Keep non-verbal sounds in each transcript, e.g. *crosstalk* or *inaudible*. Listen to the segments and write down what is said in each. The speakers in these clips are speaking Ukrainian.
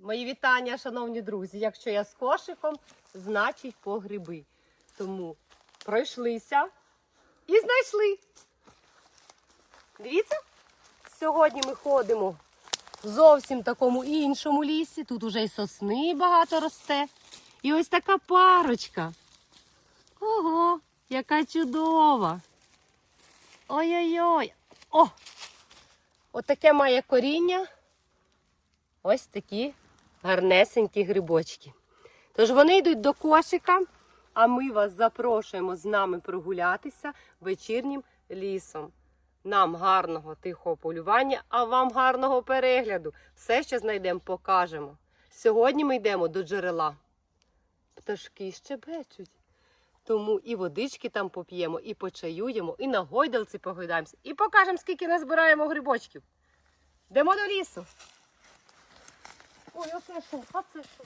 Мої вітання, шановні друзі. Якщо я з кошиком, значить по гриби. Тому пройшлися і знайшли. Дивіться, сьогодні ми ходимо в зовсім такому іншому лісі. Тут уже і сосни багато росте. І ось така парочка. Ого, яка чудова. Ой-ой-ой. О! Отаке має коріння. Ось такі гарнесенькі грибочки. Тож вони йдуть до кошика, а ми вас запрошуємо з нами прогулятися вечірнім лісом. Нам гарного тихого полювання, а вам гарного перегляду. Все, що знайдемо, покажемо. Сьогодні ми йдемо до джерела. Пташки щебечуть. Тому і водички там поп'ємо, і почаюємо, і на гойдалці погойдаємося, і покажемо, скільки назбираємо грибочків. Йдемо до лісу. Ой, оце що? А це що?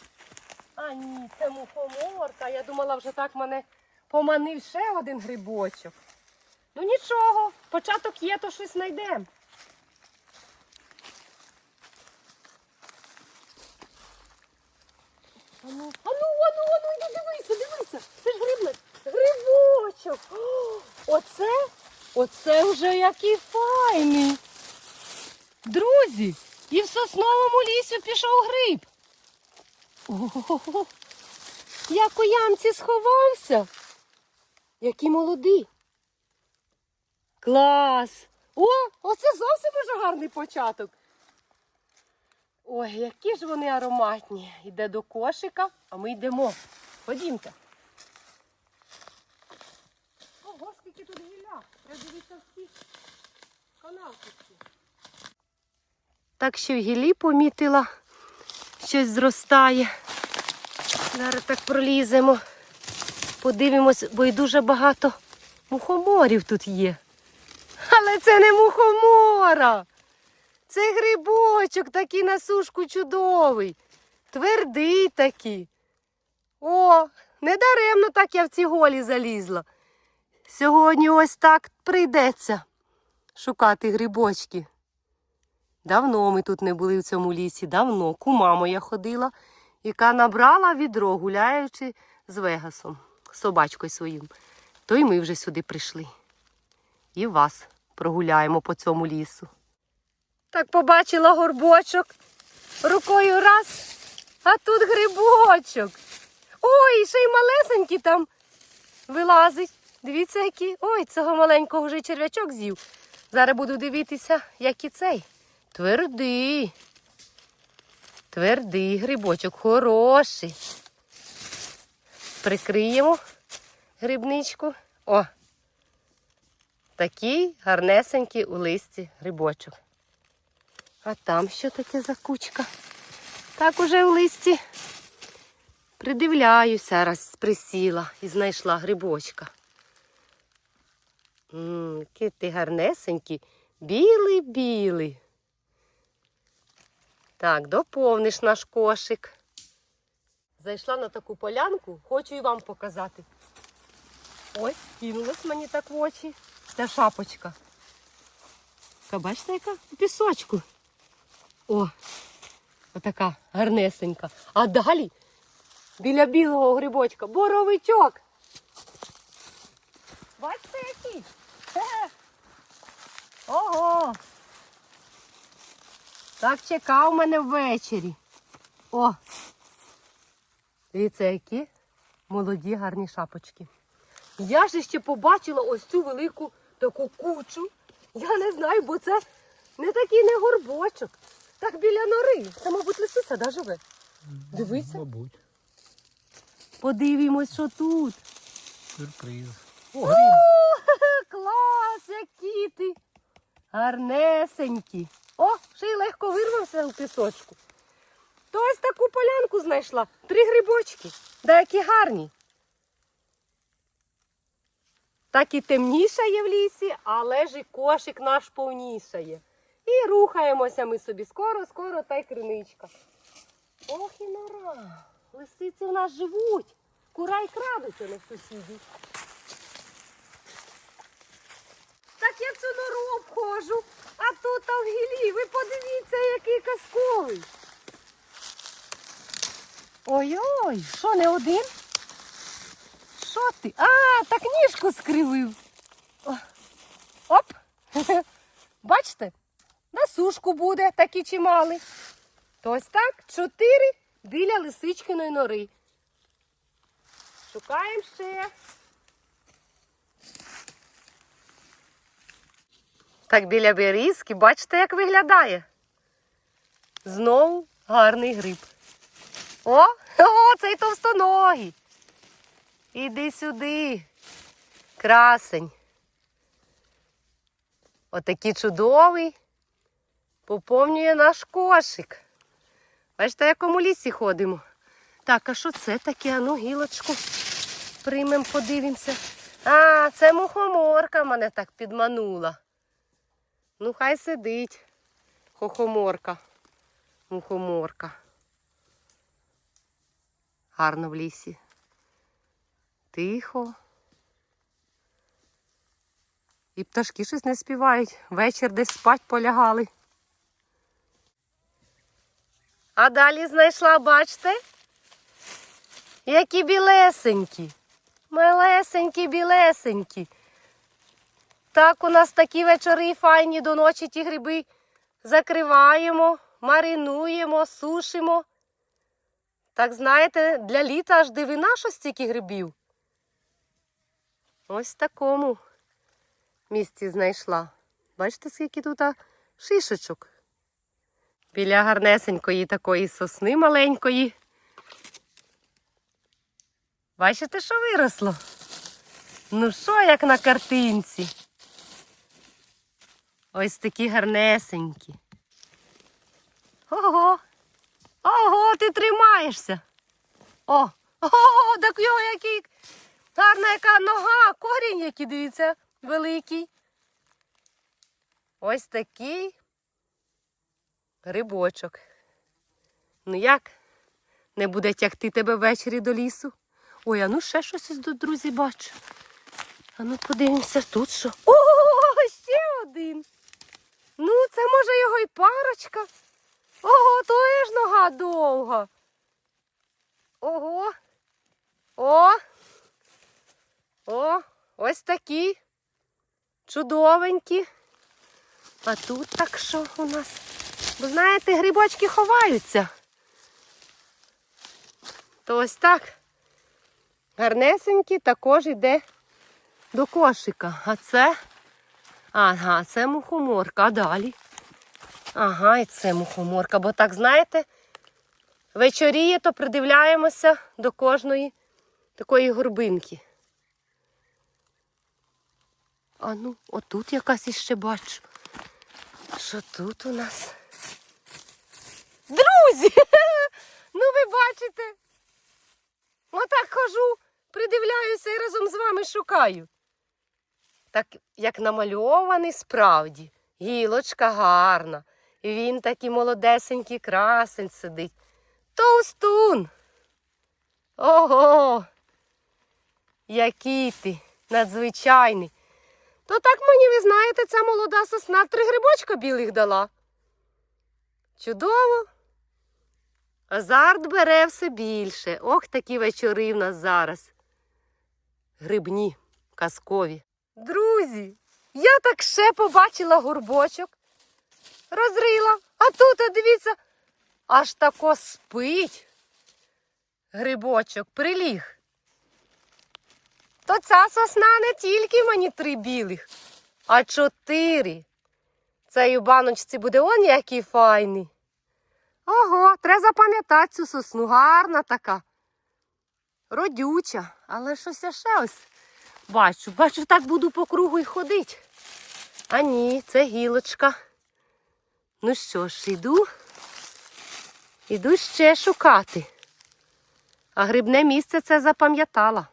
А ні, це мухоморка. Я думала, вже так мене поманив ще один грибочок. Ну нічого, початок є, то щось знайдемо. Ану, ану, ану, ану, іди дивися, дивися. Це ж грибник. Грибочок. О, оце, оце вже який файний. Друзі, і в сосновому лісі пішов гриб. Ого, як у ямці сховався. Який молодий. Клас! О, оце зовсім уже гарний початок. Ой, які ж вони ароматні. Йде до кошика, а ми йдемо. Ходімте. Ого, скільки тут гілля. Треба дивитися всі канавки. Так що в гілі помітила, щось зростає. Зараз так проліземо. Подивимось, бо й дуже багато мухоморів тут є. Але це не мухомора. Це грибочок такий на сушку чудовий. Твердий такий. О, недаремно так я в ці голі залізла. Сьогодні ось так прийдеться шукати грибочки. Давно ми тут не були в цьому лісі, давно. Кума моя ходила, яка набрала відро, гуляючи з Вегасом, собачкою своїм. То й ми вже сюди прийшли. І вас прогуляємо по цьому лісу. Так побачила горбочок. Рукою раз, а тут грибочок. Ой, ще й малесенький там вилазить. Дивіться, який. Ой, цього маленького вже черв'ячок з'їв. Зараз буду дивитися, як і цей. Твердий. Твердий грибочок, хороший. Прикриємо грибничку. О! Такий гарнесенький у листі грибочок. А там що таке за кучка? Так уже в листі придивляюся, раз присіла і знайшла грибочка. Ммм, який ти гарнесенький, білий-білий. Так, доповниш наш кошик. Зайшла на таку полянку, хочу і вам показати. Ось, кинулась мені так в очі. Ця шапочка. Така, бачите, яка у пісочку. О, отака гарнесенька. А далі біля білого грибочка боровичок. Бачите, який? Ого. Так чекав мене ввечері. О! Дивіться, які молоді гарні шапочки. Я ж ще побачила ось цю велику таку кучу. Я не знаю, бо це не такий не горбочок. Так біля нори. Це, мабуть, лисиця да, живе. Дивися. Мабуть, Подивимось, що тут. сюрприз. О, О, *laughs* клас, які ти. Гарнесенькі. О, ще й легко вирвався у пісочку. То ось таку полянку знайшла. Три грибочки. Да які гарні. Так і темнішає в лісі, але ж і кошик наш повнішає. І рухаємося ми собі скоро, скоро та й криничка. Ох і нора. Лисиці в нас живуть. Кура й крадуться на сусідів. Так я цю нору обходжу, а тут а в гілі. Ви подивіться, який казковий. Ой-ой, що не один? Що ти? А, так ніжку скривив. Оп. *laughs* Бачите? На сушку буде такі чимали. То ось так, чотири біля лисичкиної нори. Шукаємо ще. Так біля берізки, бачите, як виглядає. Знову гарний гриб. О, *laughs* о, цей товстоногий. Іди сюди. Красень. Отакий чудовий. Поповнює наш кошик. Бачите, в якому лісі ходимо. Так, а що це таке? Ану, гілочку приймемо, подивимося. А, це мухоморка мене так підманула. Ну, хай сидить. Хохоморка. Мухоморка. Гарно в лісі. Тихо. І пташки щось не співають. Вечір десь спать полягали. А далі знайшла, бачите? Які білесенькі. Малесенькі, білесенькі. Так, у нас такі вечори файні до ночі ті гриби закриваємо, маринуємо, сушимо. Так знаєте, для літа аж дивина, що стільки грибів. Ось в такому місці знайшла. Бачите, скільки тут шишечок. Біля гарнесенької такої сосни маленької. Бачите, що виросло? Ну що, як на картинці? Ось такі гарнесенькі. Ого! Ого, ти тримаєшся. О, ого, так його який гарна яка нога, корінь який, дивіться, великий. Ось такий грибочок. Ну як? Не буде тягти тебе ввечері до лісу? Ой, а ну ще щось ось тут, друзі, бачу. А ну подивимося тут що. О, ще один. Ну, це може його і парочка. Ого, то ж нога довга. Ого. О. О, ось такі. Чудовенькі. А тут так що у нас? Бо знаєте, грибочки ховаються. То ось так. Гарнесенькі також йде до кошика. А це. Ага, це мухоморка. А далі. Ага, і це мухоморка. Бо так, знаєте, вечоріє, то придивляємося до кожної такої горбинки. А ну, отут якась іще бачу. Що тут у нас? Друзі! *laughs* Ну ви бачите. Отак хожу, придивляюся і разом з вами шукаю. Так як намальований справді. Гілочка гарна. Він такий молодесенький красень сидить. Товстун. Ого. Який ти надзвичайний. То так мені, ви знаєте, ця молода сосна три грибочка білих дала. Чудово. Азарт бере все більше. Ох, такі вечори в нас зараз. Грибні, казкові. Друзі, я так ще побачила горбочок, розрила, а тут, а дивіться, аж тако спить. Грибочок приліг. То ця сосна не тільки мені три білих, а чотири. Цей у баночці буде он який файний. Ого, треба запам'ятати цю сосну. Гарна така. Родюча, але щось ще ось бачу. Бачу, так буду по кругу й ходити. А ні, це гілочка. Ну що ж, іду. Іду ще шукати. А грибне місце це запам'ятала.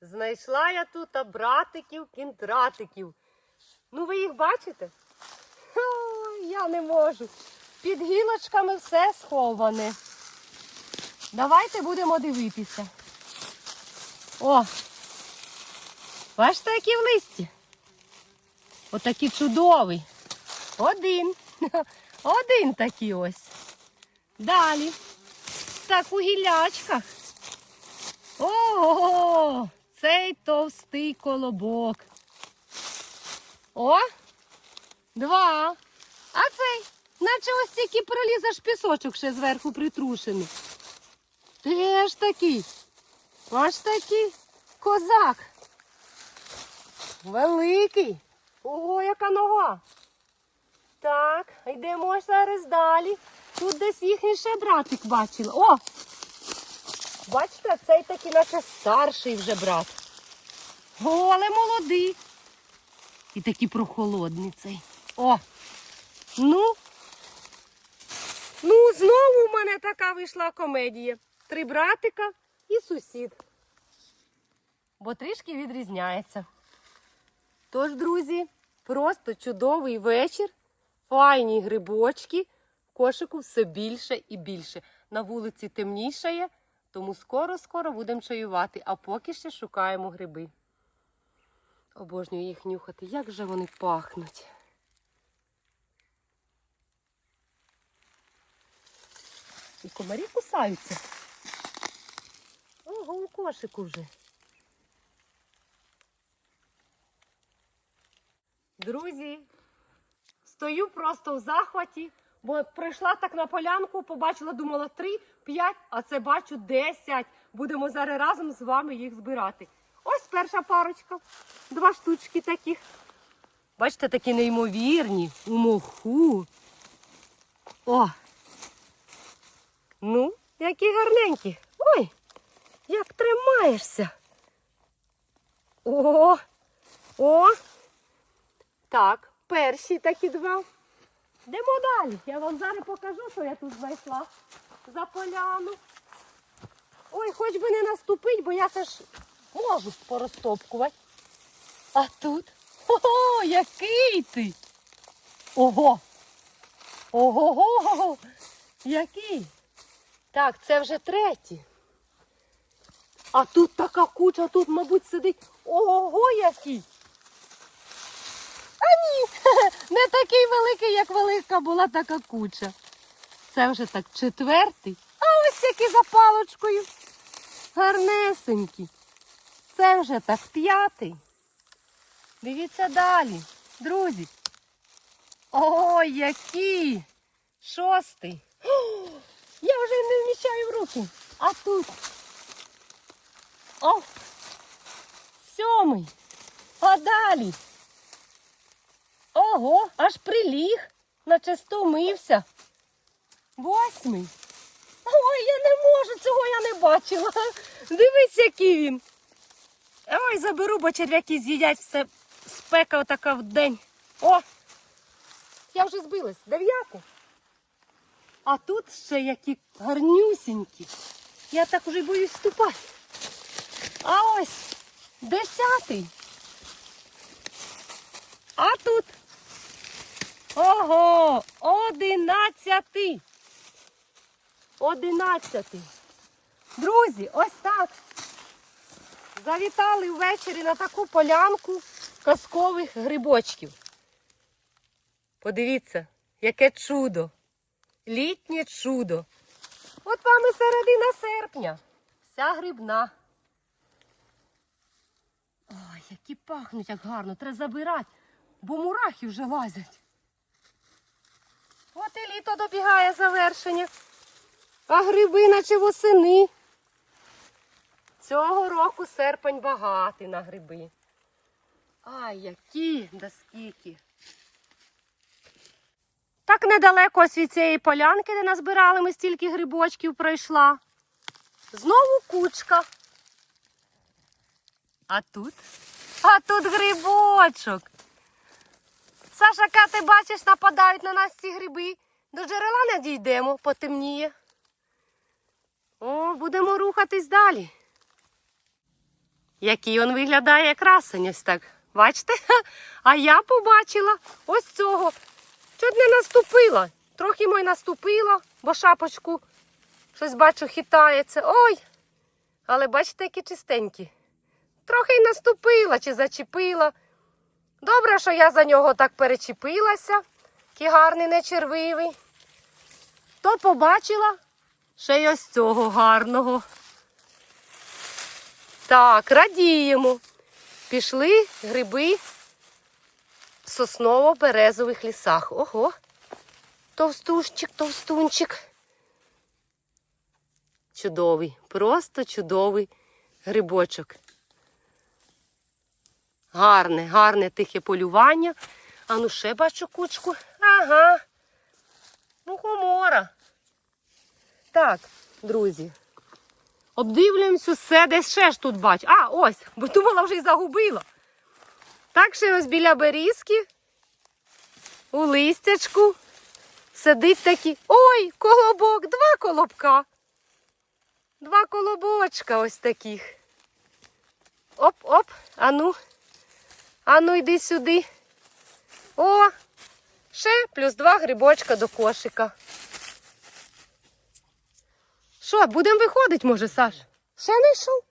Знайшла я тут братиків, кінтратиків. Ну, ви їх бачите? Ой, я не можу. Під гілочками все сховане. Давайте будемо дивитися. О! Бачите, які в листі? Отакий чудовий. Один. *laughs* Один такий ось. Далі. так у гілячках. Ого, цей товстий колобок. О, два. А цей, наче ось тільки проліз аж пісочок ще зверху притрушений. Теж такий. Аж такий козак. Великий. Ого, яка нога. Так, йдемо зараз далі. Тут десь їхній ще братик бачила. О! Бачите, цей такий наче старший вже брат. О, але молодий. І такий прохолодний цей. О! Ну. Ну, знову в мене така вийшла комедія. Три братика і сусід. Бо трішки відрізняється. Тож, друзі, просто чудовий вечір, файні грибочки, кошику все більше і більше. На вулиці темнішає, тому скоро-скоро будемо чаювати, а поки ще шукаємо гриби. Обожнюю їх нюхати, як же вони пахнуть. І комарі кусаються. Ого, у кошику вже. Друзі, стою просто в захваті, бо прийшла так на полянку, побачила, думала три, п'ять, а це бачу десять. Будемо зараз разом з вами їх збирати. Ось перша парочка, два штучки таких. Бачите, такі неймовірні, у моху. О! Ну, які гарненькі. Ой, як тримаєшся. О! О! Так, перші такі два. Йдемо далі. Я вам зараз покажу, що я тут знайшла за поляну. Ой, хоч би не наступить, бо я це ж можу порозтопкувати. А тут. Ого, який ти! Ого! Ого-го! Який! Так, це вже третій. А тут така куча, тут, мабуть, сидить. Ого, який! Ні, *laughs* не такий великий, як велика була така куча. Це вже так четвертий. А ось який за палочкою. Гарнесенький. Це вже так п'ятий. Дивіться далі, друзі. Ой, який! Шостий. О, *gasps* я вже не вміщаю в руки. А тут. О! Сьомий. А далі. Ого, аж приліг, наче стомився. Восьмий. Ой, я не можу, цього я не бачила. Дивись, який він. Ой, заберу, бо черв'яки з'їдять все. Спека отака в день. О! Я вже збилась. Дев'ятий. А тут ще які гарнюсінькі. Я так уже боюсь ступати. А ось десятий. А тут. Ого! Одинадцятий. Одинадцятий. Друзі, ось так. Завітали ввечері на таку полянку казкових грибочків. Подивіться, яке чудо. Літнє чудо. От вам і середина серпня. Вся грибна. Ой, які пахнуть, як гарно. Треба забирати, бо мурахи вже лазять. От і літо добігає завершення. А гриби наче восени. Цього року серпень багатий на гриби. Ай, які да скільки. Так недалеко ось від цієї полянки, де назбирали, ми стільки грибочків пройшла. Знову кучка. А тут? А тут грибочок. Сашака, ти бачиш, нападають на нас ці гриби. До джерела не дійдемо, потемніє. О, будемо рухатись далі. Який він виглядає красень ось так. Бачите? А я побачила ось цього. Чуть не наступила. Трохи мой наступила, бо шапочку щось бачу хитається. Ой! Але бачите, які чистенькі. Трохи й наступила чи зачепила. Добре, що я за нього так перечепилася. Який гарний, не червивий. То побачила, Ще й ось цього гарного. Так, радіємо. Пішли гриби в сосново-березових лісах. Ого. Товстушчик, товстунчик. Чудовий, просто чудовий грибочок. Гарне, гарне тихе полювання. А ну ще бачу кучку. Ага. Ну, хомора. Так, друзі. Обдивлюємось усе, десь ще ж тут бачу. А, ось, бо думала вже й загубила. Так ще ось біля берізки, у листячку, сидить такий. Ой, колобок, два колобка. Два колобочка ось таких. Оп-оп, ану. Ану, йди сюди. О, ще плюс два грибочка до кошика. Що, будемо виходити, може, Саш? Ще не йшов?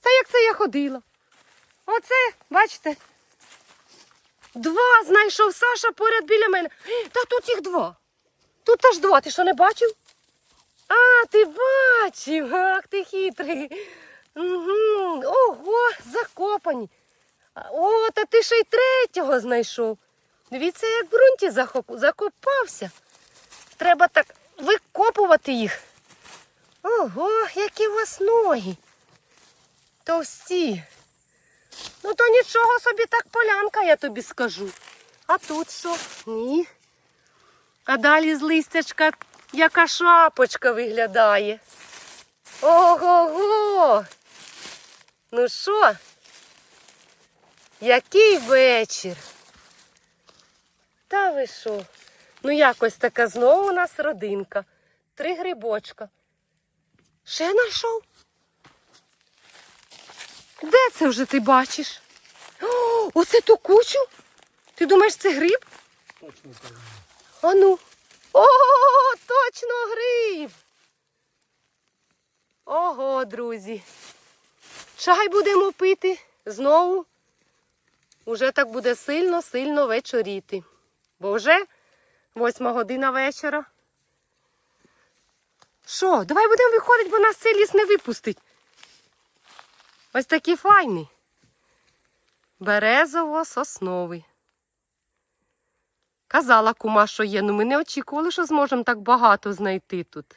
Та як це я ходила? Оце, бачите? Два знайшов Саша поряд біля мене. Та тут їх два. Тут аж два. Ти що не бачив? А, ти бачив. Ах, ти хитрий. Угу. Ого, закопані. О, та ти ще й третього знайшов. Дивіться, як в ґрунті закопався. Треба так викопувати їх. Ого, які у вас ноги. Товсті. Ну то нічого собі так полянка, я тобі скажу. А тут що? Ні. А далі з листячка яка шапочка виглядає. Ого-го. Ну що? Який вечір? Та ви що? Ну якось така знову у нас родинка. Три грибочка. Ще знайшов? Де це вже ти бачиш? О, оце ту кучу? Ти думаєш, це гриб? Точно так. Ану. О, точно гриб. Ого, друзі. Чай будемо пити знову. Уже так буде сильно-сильно вечоріти. Бо вже восьма година вечора. Що, давай будемо виходити, бо нас цей ліс не випустить. Ось такий файний. Березово-сосновий. Казала кума, що є, ну ми не очікували, що зможемо так багато знайти тут.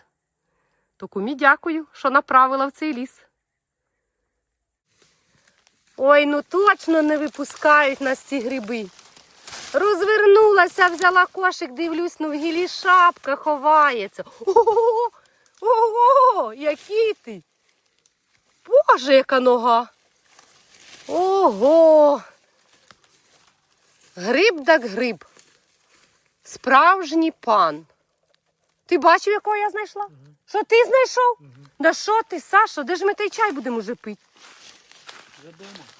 То кумі дякую, що направила в цей ліс. Ой, ну точно не випускають нас ці гриби. Розвернулася, взяла кошик, дивлюсь, ну в гілі шапка ховається. Ого, ого, який ти. Боже, яка нога. Ого. Гриб так гриб. Справжній пан. Ти бачив, якого я знайшла? Що ти знайшов? Да що ти, Сашо, де ж ми той чай будемо вже пити?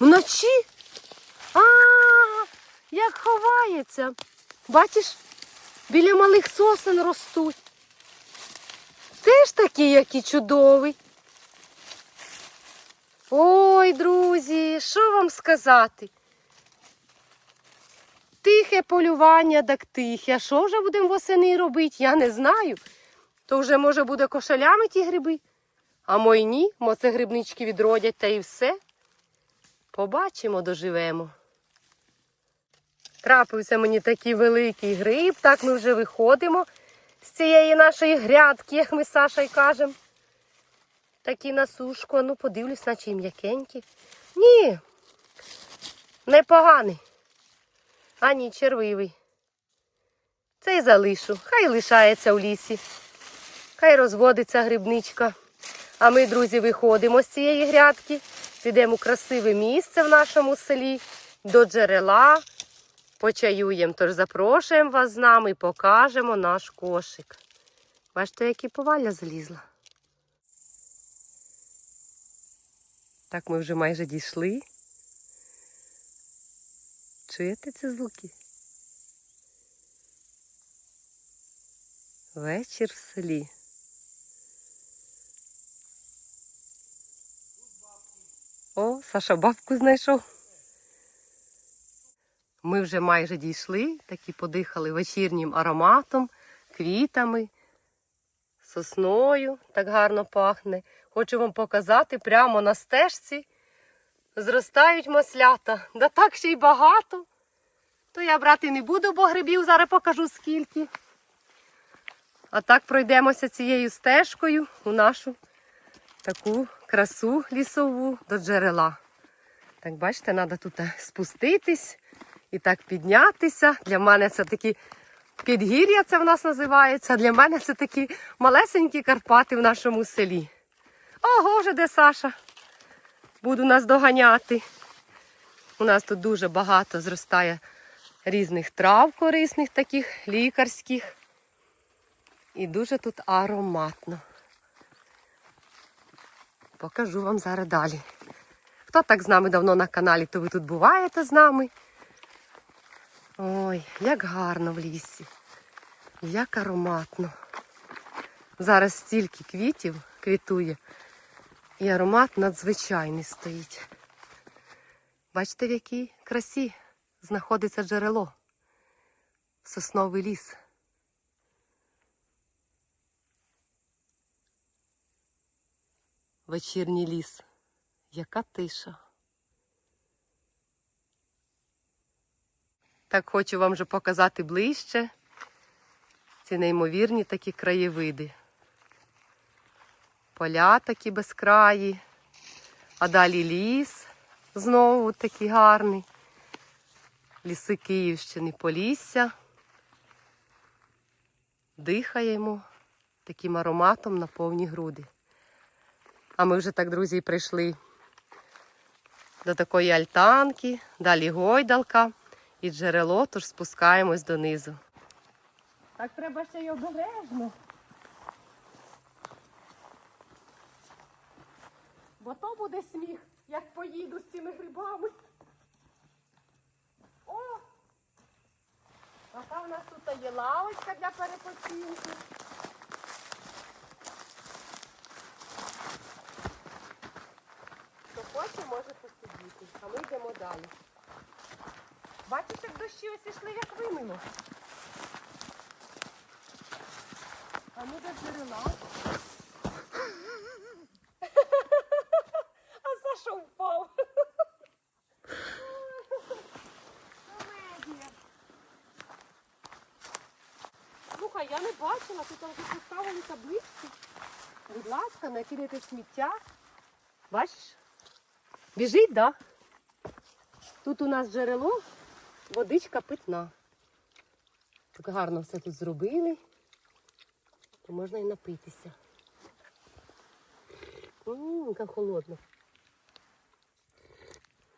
Вночі? А, як ховається. Бачиш, біля малих сосен ростуть. Теж такий, який чудовий. Ой, друзі, що вам сказати? Тихе полювання, так тихе. А що вже будемо восени робити? Я не знаю. То вже, може, буде кошелями ті гриби. А мої ні, мо це грибнички відродять та і все. Побачимо, доживемо. Трапився мені такий великий гриб, так ми вже виходимо з цієї нашої грядки, як ми з Сашою кажемо. Такі на сушку, ну подивлюсь, наче і м'якенькі. Ні, непоганий. А ні, червивий. Цей залишу. Хай лишається в лісі. Хай розводиться грибничка. А ми, друзі, виходимо з цієї грядки, підемо у красиве місце в нашому селі, до джерела, почаюємо. Тож запрошуємо вас з нами і покажемо наш кошик. Бачите, які повалля залізла. Так, ми вже майже дійшли. Чуєте ці звуки? Вечір в селі. О, Саша бабку знайшов. Ми вже майже дійшли, такі подихали вечірнім ароматом, квітами, сосною, так гарно пахне. Хочу вам показати прямо на стежці зростають маслята. Да так ще й багато. То я брати не буду, бо грибів зараз покажу скільки. А так пройдемося цією стежкою у нашу таку красу лісову до джерела. Так, бачите, треба тут спуститись і так піднятися. Для мене це такі підгір'я, це в нас називається. Для мене це такі малесенькі Карпати в нашому селі. Ого, вже де Саша? Буду нас доганяти. У нас тут дуже багато зростає різних трав корисних, таких лікарських. І дуже тут ароматно. Покажу вам зараз далі. Хто так з нами давно на каналі, то ви тут буваєте з нами. Ой, як гарно в лісі, як ароматно. Зараз стільки квітів квітує, і аромат надзвичайний стоїть. Бачите, в якій красі знаходиться джерело. Сосновий ліс. Вечірній ліс. Яка тиша. Так хочу вам вже показати ближче ці неймовірні такі краєвиди. Поля такі безкраї, а далі ліс знову такий гарний. Ліси Київщини Полісся. Дихаємо таким ароматом на повні груди. А ми вже так, друзі, прийшли до такої альтанки, далі гойдалка і джерело, тож спускаємось донизу. Так треба ще й обережно. Бо то буде сміх, як поїду з цими грибами. О! Яка в нас тут є лавочка для перепочинку. Хто хоче, може посидіти. А ми йдемо далі. Бачите, як дощі ось ішли, як вимило. А ми до джерела. А Саша впав. Слухай, я не бачила, тут там поставили таблички. Будь ласка, не кидайте сміття. Бачиш? Біжить, да? Тут у нас джерело, водичка питна. Так гарно все тут зробили. То можна і напитися. Ммм, яка холодна.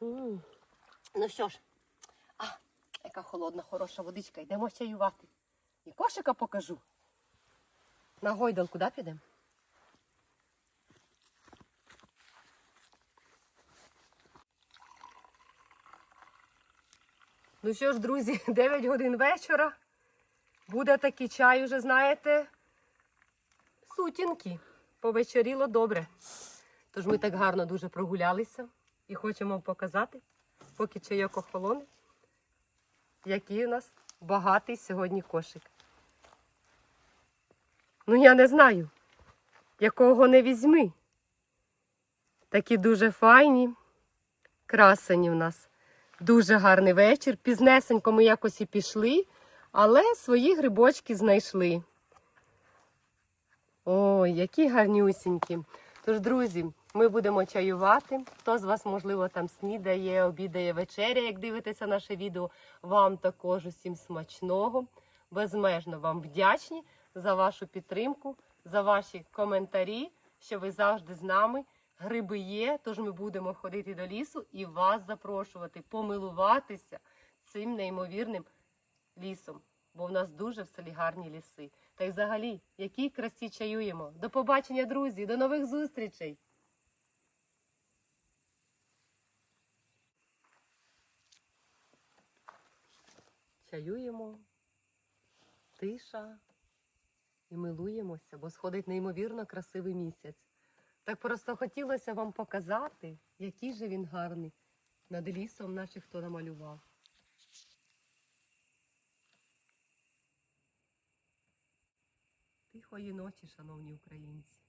М. Ну що ж, а, яка холодна, хороша водичка. Йдемо чаювати. І кошика покажу. На гойдалку, да, підемо? Ну що ж, друзі, *laughs* 9 годин вечора. Буде такий чай, уже знаєте, сутінки. Повечеріло добре. Тож ми так гарно дуже прогулялися і хочемо показати, поки чайок охолоне, який у нас багатий сьогодні кошик. Ну, я не знаю, якого не візьми. Такі дуже файні, красені в нас. Дуже гарний вечір. Пізнесенько ми якось і пішли, але свої грибочки знайшли. Ой, які гарнюсінькі. Тож, друзі, ми будемо чаювати. Хто з вас, можливо, там снідає, обідає вечеря, як дивитеся наше відео. Вам також усім смачного. Безмежно вам вдячні за вашу підтримку, за ваші коментарі, що ви завжди з нами. Гриби є, тож ми будемо ходити до лісу і вас запрошувати, помилуватися цим неймовірним лісом. Бо в нас дуже в селі гарні ліси. Та й взагалі, якій красі чаюємо. До побачення, друзі, до нових зустрічей! Чаюємо, тиша і милуємося, бо сходить неймовірно красивий місяць. Так просто хотілося вам показати, який же він гарний над лісом, наших хто намалював. Тихої ночі, шановні українці.